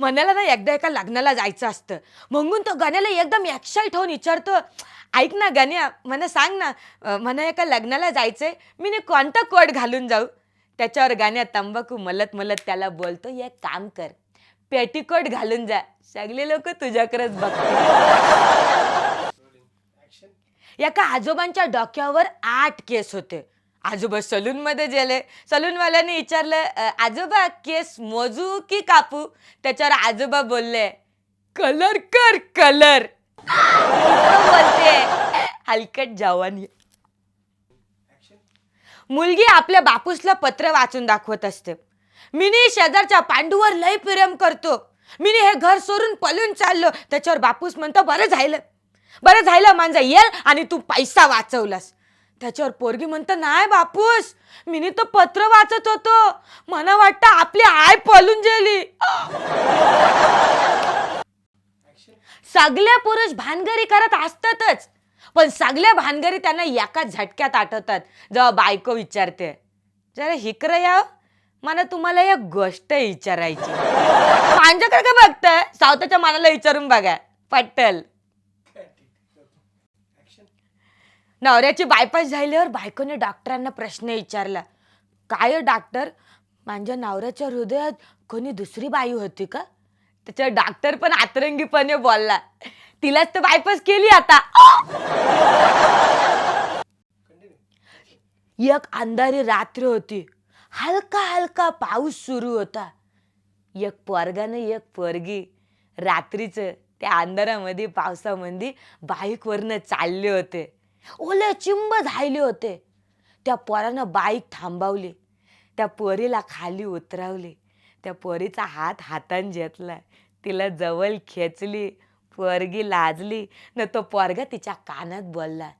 म्हणाला ना एकदा एका लग्नाला जायचं असतं. म्हणून तो गण्याला एकदम एक्साइट होऊन विचारतो ऐक ना गण्या मला सांग ना अं, मला एका लग्नाला जायचंय मी ने कोणता कोट घालून जाऊ? त्याच्यावर गाण्या तंबाखू मलत मलत त्याला बोलतो एक काम कर पेटीकोट घालून जा सगळे लोक तुझ्याकडेच बघतील. एका आजोबांच्या डोक्यावर आठ केस होते. आजोबा सलून मध्ये गेले. सलूनवाल्याने विचारलं आजोबा केस मोजू की कापू? त्याच्यावर आजोबा बोलले कलर कर कलर. बोलते हलकट जावानी मुलगी आपल्या बापूसला पत्र वाचून दाखवत असते. मिनी शेजारच्या पांडूवर लय प्रेम करतो. मिनी हे घर सोडून पळून चाललो. त्याच्यावर बापूस म्हणतो बरं झालं. बरं झालं माझा येल आणि तू पैसा वाचवलास. त्याच्यावर पोरगी म्हणतं नाही बापूस मिनी तो पत्र वाचत होतो. मला वाटतं आपली आय पळून गेली. सगळ्या पुरुष भानगरी करत असतातच पण सगळ्या भानगरी त्यांना एका झटक्यात आठवतात जेव्हा बायको विचारते जरा हिकर या हो, मला तुम्हाला एक गोष्ट विचारायची माझ्याकडे काय बघताय? सावताच्या मनाला विचारून बघा पट्टल नवऱ्याची बायपास झाल्यावर बायकोने डॉक्टरांना प्रश्न विचारला. काय हो डॉक्टर? माझ्या नवऱ्याच्या हृदयात कोणी दुसरी बाई होती का? त्याच्या डॉक्टर पण आतरंगीपणे बोलला. तिलाच तर बायपास केली आता. एक अंधारी रात्र होती. हलका हलका पाऊस सुरू होता. एक पोरगानं एक पोरगी. रात्रीचं त्या अंधारामध्ये पावसामध्ये बाईकवरनं चालले होते. ओले चिंब झाले होते. त्या पोरानं बाईक थांबवली. त्या पोरीला खाली उतरवली. त्या पोरीचा हात हातान घेतला. तिला जवळ खेचली. पोरगी लाजली. न तो पोरगा तिच्या कानात बोलला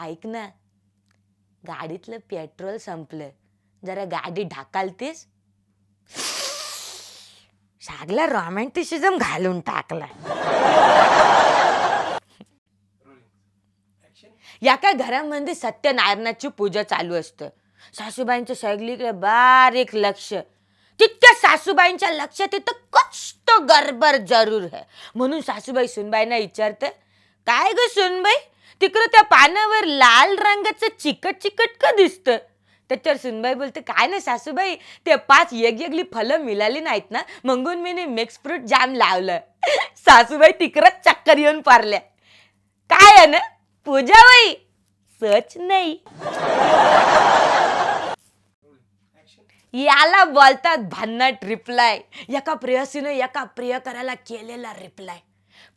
ऐक ना गाडीतलं पेट्रोल संपलं. जरा गाडी ढाकालतीस. सागला रॉमॅन्टिसिझम घालून टाकला. या काय घरामध्ये सत्यनारायणाची पूजा चालू असतं. सासूबाईंचं सगळीकडे बारीक लक्ष. तितक्या सासूबाईंच्या लक्षात येतं कष्ट गरबर जरूर आहे. म्हणून सासूबाई सुनबाईंना विचारते काय ग सुनबाई? तिकडं त्या पानावर लाल रंगाचं चिकट चिकट का दिसतं? त्याच्यावर सुनबाई बोलते काय ना सासूबाई ते पाच वेगवेगळी फलं मिळाली नाहीत ना म्हणून मी मिक्स फ्रूट जाम लावलं. सासूबाई तिकडंच चक्कर येऊन पारल्या. काय आहे ना? पूजा सच नाही. याला बोलतात भन्नाट रिप्लाय एका प्रेयसीनं एका प्रियकराला केलेला रिप्लाय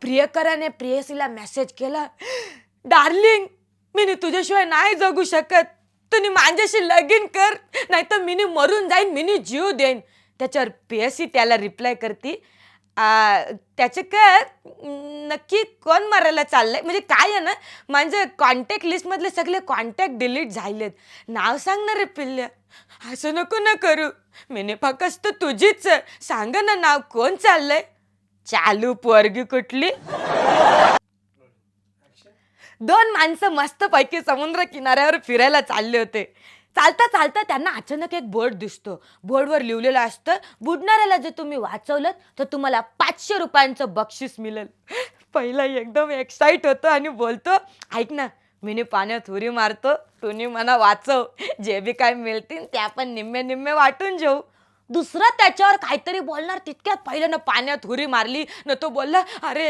प्रियकराने प्रेयसीला मेसेज केला डार्लिंग मी तुझ्याशिवाय नाही जगू शकत. तुम्ही माझ्याशी लगीन कर नाही तर मिनी मरून जाईन मिनी जीव देईन. त्याच्यावर प्रेयसी त्याला रिप्लाय करते त्याचे काय नक्की कोण मारायला चाललंय? म्हणजे काय आहे ना माझे कॉन्टॅक्ट लिस्टमधले सगळे कॉन्टॅक्ट डिलीट झालेत. नाव सांग ना रे पिल्ल्या. असं नको ना करू. मेने फक्त तुझीच सांग ना नाव कोण चाललंय? चालू पोरगी कुठली? दोन माणसं मस्तपैकी समुद्र किनाऱ्यावर फिरायला चालले होते. चालता चालता त्यांना अचानक एक बोर्ड दिसतो. बोर्डवर लिहिलेलं असतं बुडणाऱ्याला जर तुम्ही वाचवलं तर तुम्हाला पाचशे रुपयांचं बक्षीस मिळेल. पहिला एकदम एक्साईट होतो आणि बोलतो ऐक ना मीने पाण्यात उरी मारतो तुम्ही मला वाचव जे बी काय मिळतील ते आपण निम्मे निम्मे वाटून घेऊ. दुसरा त्याच्यावर काहीतरी बोलणार तितक्यात पहिल्यानं पाण्यात हुरी मारली न तो बोलला अरे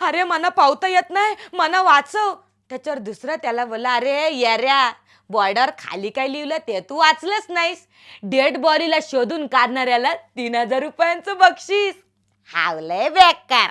अरे मला पावता येत नाही मला वाचव. त्याच्यावर दुसरं त्याला बोला अरे येऱ्या बॉर्डर खाली काय लिहिलं ते तू वाचलंच नाहीस. डेड बॉडीला शोधून काढणाऱ्याला तीन हजार रुपयांचं बक्षीस. हावलंय बेकार.